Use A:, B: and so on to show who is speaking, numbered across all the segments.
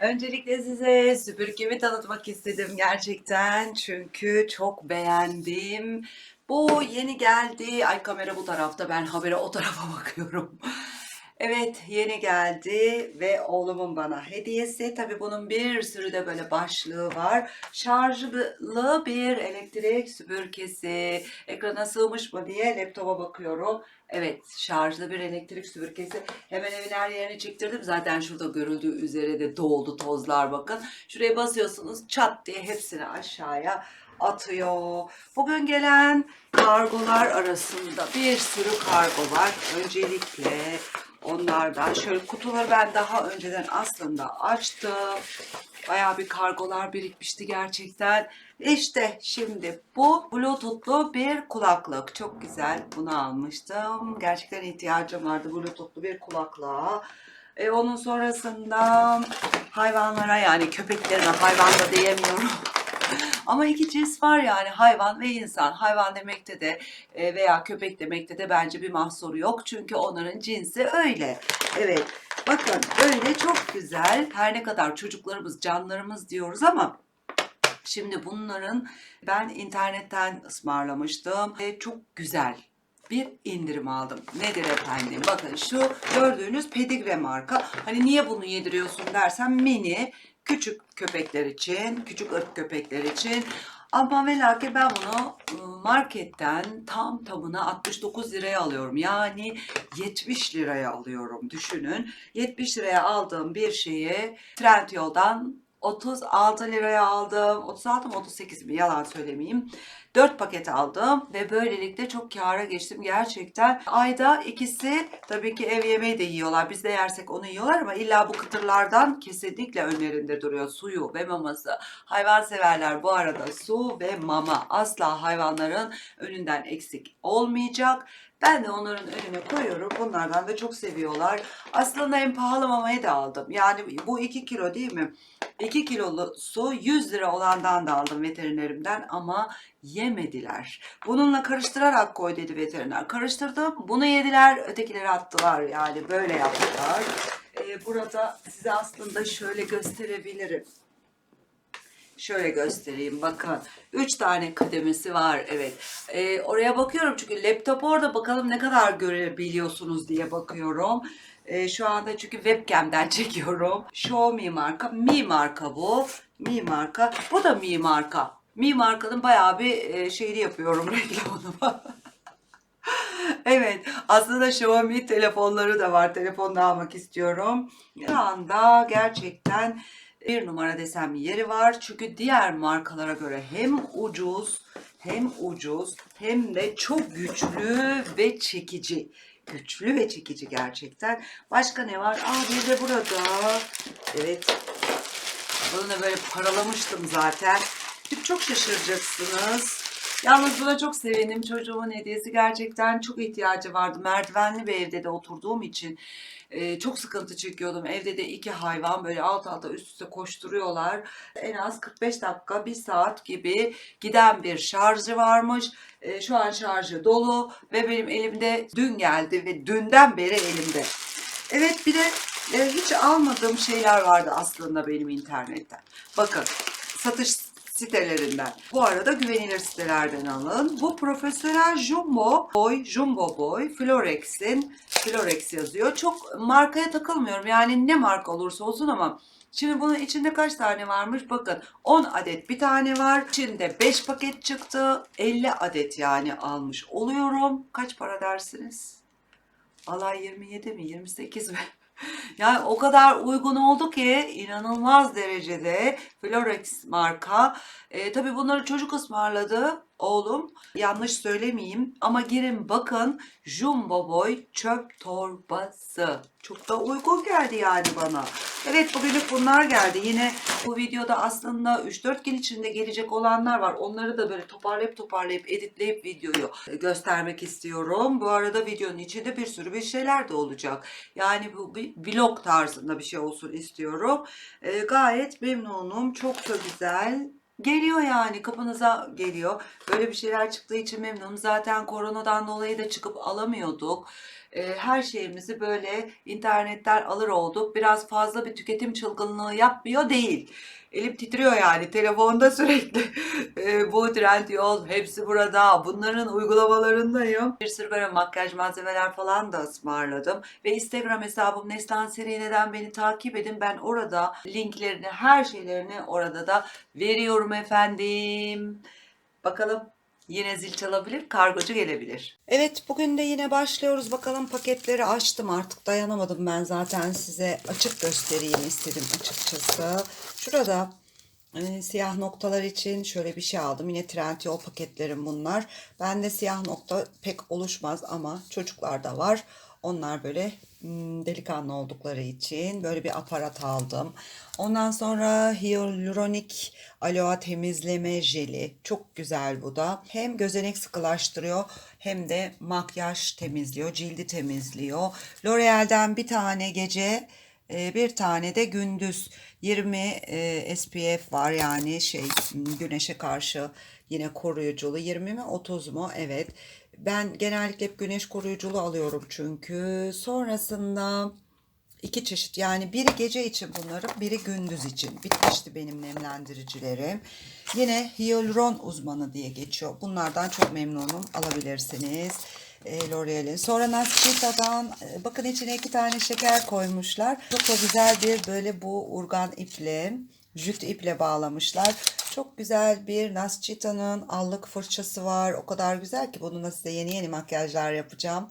A: Öncelikle size süpürgemi tanıtmak istedim gerçekten. Çünkü çok beğendim. Bu yeni geldi. Ay kamera bu tarafta. Ben habere o tarafa bakıyorum. Evet yeni geldi ve oğlumun bana hediyesi. Tabii bunun bir sürü de böyle başlığı var. Şarjlı bir elektrik süpürgesi. Ekrana sığmış mı diye laptopa bakıyorum. Evet şarjlı bir elektrik süpürgesi. Hemen evin her yerini çektirdim. Zaten şurada görüldüğü üzere de doldu tozlar bakın. Şuraya basıyorsunuz çat diye hepsini aşağıya atıyor. Bugün gelen kargolar arasında bir sürü kargo var. Öncelikle onlardan şöyle kutuları ben daha önceden aslında açtım. Bayağı bir kargolar birikmişti gerçekten. İşte şimdi bu Bluetooth'lu bir kulaklık. Çok güzel. Bunu almıştım. Gerçekten ihtiyacım vardı Bluetooth'lu bir kulaklığa. E, onun sonrasında hayvanlara yani köpeklerime hayvan da diyemiyorum. Ama iki cins var yani hayvan ve insan. Hayvan demekte de e, veya köpek demekte de bence bir mahsuru yok. Çünkü onların cinsi öyle. Evet bakın öyle çok güzel. Her ne kadar çocuklarımız canlarımız diyoruz ama Şimdi bunların ben internetten ısmarlamıştım ve çok güzel bir indirim aldım. Nedir efendim? Bakın şu gördüğünüz pedigre marka. Hani niye bunu yediriyorsun dersen mini küçük köpekler için, küçük ırk köpekler için. Ama ve ben bunu ıı, marketten tam tamına 69 liraya alıyorum. Yani 70 liraya alıyorum düşünün. 70 liraya aldığım bir şeyi Trendyol'dan 36 liraya aldım. 36 mı 38 mi yalan söylemeyeyim. 4 paket aldım ve böylelikle çok kâra geçtim gerçekten. Ayda ikisi tabii ki ev yemeği de yiyorlar. Biz de yersek onu yiyorlar ama illa bu kıtırlardan kesinlikle önlerinde duruyor. Suyu ve maması. Hayvan severler bu arada su ve mama asla hayvanların önünden eksik olmayacak. Ben de onların önüne koyuyorum. Bunlardan da çok seviyorlar. Aslında en pahalı mamayı da aldım. Yani bu 2 kilo değil mi? 2 kilolu su 100 lira olandan da aldım veterinerimden ama yemediler. Bununla karıştırarak koy dedi veteriner. Karıştırdım. Bunu yediler. Ötekileri attılar. Yani böyle yaptılar. Ee, burada size aslında şöyle gösterebilirim. Şöyle göstereyim bakın. 3 tane kademesi var evet. Ee, oraya bakıyorum çünkü laptop orada bakalım ne kadar görebiliyorsunuz diye bakıyorum. Ee, şu anda çünkü webcam'den çekiyorum. Xiaomi marka, Mi marka bu. Mi marka. Bu da Mi marka. Mi markanın bayağı bir e, şeyini yapıyorum reklamını. Evet, aslında Xiaomi telefonları da var. Telefon da almak istiyorum. Şu anda gerçekten bir numara desem yeri var. Çünkü diğer markalara göre hem ucuz, hem ucuz, hem de çok güçlü ve çekici. Güçlü ve çekici gerçekten. Başka ne var? Aa bir de burada. Evet. Bunu da böyle paralamıştım zaten. Şimdi çok şaşıracaksınız. Yalnız buna çok sevindim. Çocuğumun hediyesi gerçekten çok ihtiyacı vardı. Merdivenli bir evde de oturduğum için e, çok sıkıntı çekiyordum. Evde de iki hayvan böyle alt alta üst üste koşturuyorlar. En az 45 dakika, 1 saat gibi giden bir şarjı varmış. E, şu an şarjı dolu ve benim elimde dün geldi ve dünden beri elimde. Evet bir de e, hiç almadığım şeyler vardı aslında benim internetten. Bakın satış sitelerinden. Bu arada güvenilir sitelerden alın. Bu profesyonel Jumbo Boy, Jumbo Boy, Florex'in Florex yazıyor. Çok markaya takılmıyorum. Yani ne marka olursa olsun ama Şimdi bunun içinde kaç tane varmış? Bakın 10 adet bir tane var. İçinde 5 paket çıktı. 50 adet yani almış oluyorum. Kaç para dersiniz? Alay 27 mi 28 mi? Yani o kadar uygun oldu ki inanılmaz derecede Florex marka. E, tabii bunları çocuk ısmarladı oğlum. Yanlış söylemeyeyim ama girin bakın Jumbo Boy çöp torbası. Çok da uygun geldi yani bana. Evet bugünlük bunlar geldi. Yine bu videoda aslında 3-4 gün içinde gelecek olanlar var. Onları da böyle toparlayıp toparlayıp editleyip videoyu göstermek istiyorum. Bu arada videonun içinde bir sürü bir şeyler de olacak. Yani bu bir vlog tarzında bir şey olsun istiyorum. Ee, gayet memnunum. Çok da güzel. Geliyor yani kapınıza geliyor. Böyle bir şeyler çıktığı için memnunum. Zaten koronadan dolayı da çıkıp alamıyorduk. e, her şeyimizi böyle internetten alır olduk. Biraz fazla bir tüketim çılgınlığı yapmıyor değil. Elim titriyor yani telefonda sürekli e, bu Trendyol hepsi burada bunların uygulamalarındayım. Bir sürü böyle makyaj malzemeler falan da ısmarladım. Ve Instagram hesabım Neslihan Serine'den beni takip edin. Ben orada linklerini her şeylerini orada da veriyorum efendim. Bakalım Yine zil çalabilir, kargocu gelebilir. Evet, bugün de yine başlıyoruz. Bakalım paketleri açtım artık dayanamadım ben zaten size açık göstereyim istedim açıkçası. Şurada e, siyah noktalar için şöyle bir şey aldım. Yine Trendyol paketlerim bunlar. Bende siyah nokta pek oluşmaz ama çocuklarda var. Onlar böyle delikanlı oldukları için böyle bir aparat aldım. Ondan sonra hyaluronik aloe temizleme jeli. Çok güzel bu da. Hem gözenek sıkılaştırıyor hem de makyaj temizliyor, cildi temizliyor. L'Oreal'den bir tane gece e, bir tane de gündüz 20 e, SPF var yani şey güneşe karşı yine koruyuculu 20 mi 30 mu evet ben genellikle hep güneş koruyuculu alıyorum çünkü. Sonrasında iki çeşit yani biri gece için bunların biri gündüz için. Bitmişti benim nemlendiricilerim. Yine hyaluron uzmanı diye geçiyor. Bunlardan çok memnunum. Alabilirsiniz e, L'Oreal'in. Sonra Nascita'dan e, bakın içine iki tane şeker koymuşlar. Çok da güzel bir böyle bu urgan iple, jüt iple bağlamışlar. Çok güzel bir Nascita'nın allık fırçası var. O kadar güzel ki bununla size yeni yeni makyajlar yapacağım.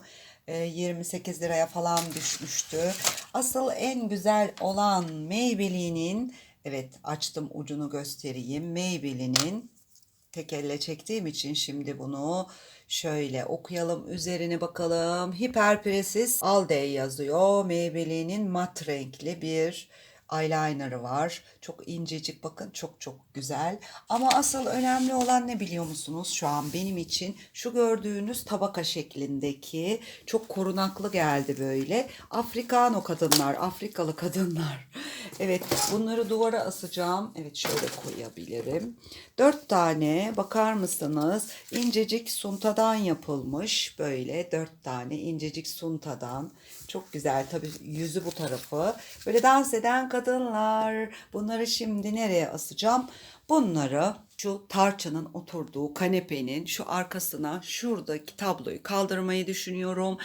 A: E, 28 liraya falan düşmüştü. Asıl en güzel olan Maybelline'in evet açtım ucunu göstereyim. Maybelline'in tek elle çektiğim için şimdi bunu şöyle okuyalım üzerine bakalım. Hiperpresis All Day yazıyor. Maybelline'in mat renkli bir eyeliner'ı var. Çok incecik bakın çok çok güzel. Ama asıl önemli olan ne biliyor musunuz şu an benim için? Şu gördüğünüz tabaka şeklindeki çok korunaklı geldi böyle. Afrikano kadınlar, Afrikalı kadınlar. Evet bunları duvara asacağım. Evet şöyle koyabilirim. Dört tane bakar mısınız? İncecik suntadan yapılmış. Böyle dört tane incecik suntadan. Çok güzel tabii yüzü bu tarafı. Böyle dans eden kadınlar. Bunları şimdi nereye asacağım? Bunları şu tarçının oturduğu kanepenin şu arkasına şuradaki tabloyu kaldırmayı düşünüyorum.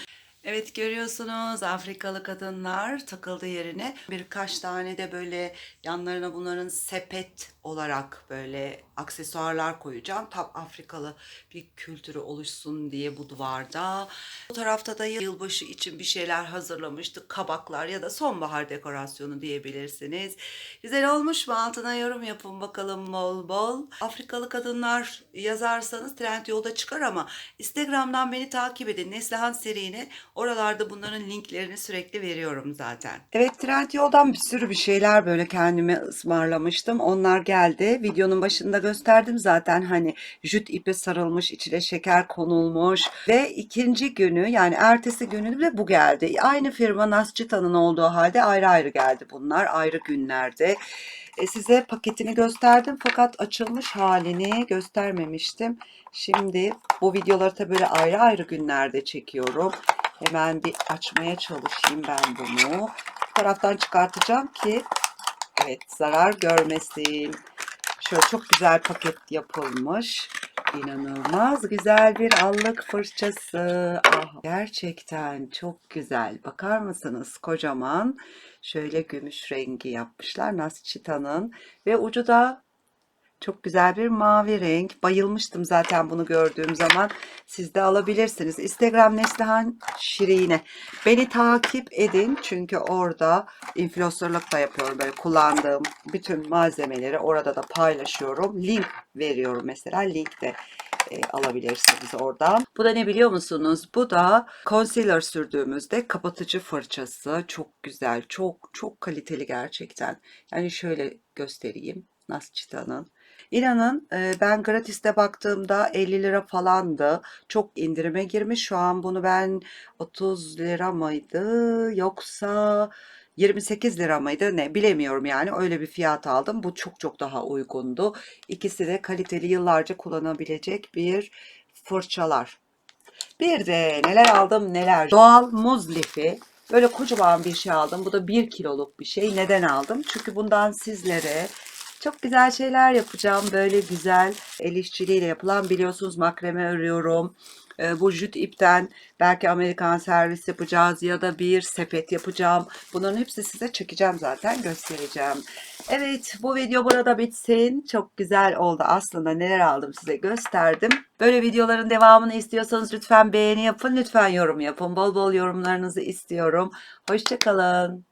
A: Evet görüyorsunuz Afrikalı kadınlar takıldı yerine birkaç tane de böyle yanlarına bunların sepet olarak böyle aksesuarlar koyacağım. Tam Afrikalı bir kültürü oluşsun diye bu duvarda. Bu tarafta da yılbaşı için bir şeyler hazırlamıştık. Kabaklar ya da sonbahar dekorasyonu diyebilirsiniz. Güzel olmuş mu? Altına yorum yapın bakalım bol bol. Afrikalı kadınlar yazarsanız Trendyol'da çıkar ama Instagram'dan beni takip edin. Neslihan Seri'ni oralarda bunların linklerini sürekli veriyorum zaten. Evet Trendyol'dan bir sürü bir şeyler böyle kendime ısmarlamıştım. Onlar geldi. Videonun başında gösterdim zaten hani jüt ipe sarılmış içine şeker konulmuş ve ikinci günü yani ertesi günü de bu geldi. Aynı firma Nascita'nın olduğu halde ayrı ayrı geldi bunlar ayrı günlerde. E, size paketini gösterdim fakat açılmış halini göstermemiştim. Şimdi bu videoları da böyle ayrı ayrı günlerde çekiyorum. Hemen bir açmaya çalışayım ben bunu. Bu taraftan çıkartacağım ki evet zarar görmesin. Şöyle çok güzel paket yapılmış. İnanılmaz güzel bir allık fırçası. Ah, gerçekten çok güzel. Bakar mısınız? Kocaman. Şöyle gümüş rengi yapmışlar Nascita'nın. Ve ucu da çok güzel bir mavi renk. Bayılmıştım zaten bunu gördüğüm zaman. Siz de alabilirsiniz. Instagram Neslihan Şirine. Beni takip edin. Çünkü orada influencerlık da yapıyorum. Böyle kullandığım bütün malzemeleri orada da paylaşıyorum. Link veriyorum mesela. Link de e, alabilirsiniz oradan. Bu da ne biliyor musunuz? Bu da concealer sürdüğümüzde kapatıcı fırçası. Çok güzel. Çok çok kaliteli gerçekten. Yani şöyle göstereyim. Nascita'nın. İnanın e, ben gratis'te baktığımda 50 lira falandı. Çok indirime girmiş. Şu an bunu ben 30 lira mıydı yoksa 28 lira mıydı ne bilemiyorum yani öyle bir fiyat aldım. Bu çok çok daha uygundu. İkisi de kaliteli yıllarca kullanabilecek bir fırçalar. Bir de neler aldım neler. Doğal muz lifi. Böyle kocaman bir şey aldım. Bu da 1 kiloluk bir şey. Neden aldım? Çünkü bundan sizlere çok güzel şeyler yapacağım. Böyle güzel el işçiliğiyle yapılan biliyorsunuz makreme örüyorum. Ee, bu jüt ipten belki Amerikan servis yapacağız ya da bir sepet yapacağım. Bunların hepsi size çekeceğim zaten göstereceğim. Evet bu video burada bitsin. Çok güzel oldu aslında neler aldım size gösterdim. Böyle videoların devamını istiyorsanız lütfen beğeni yapın. Lütfen yorum yapın. Bol bol yorumlarınızı istiyorum. Hoşçakalın.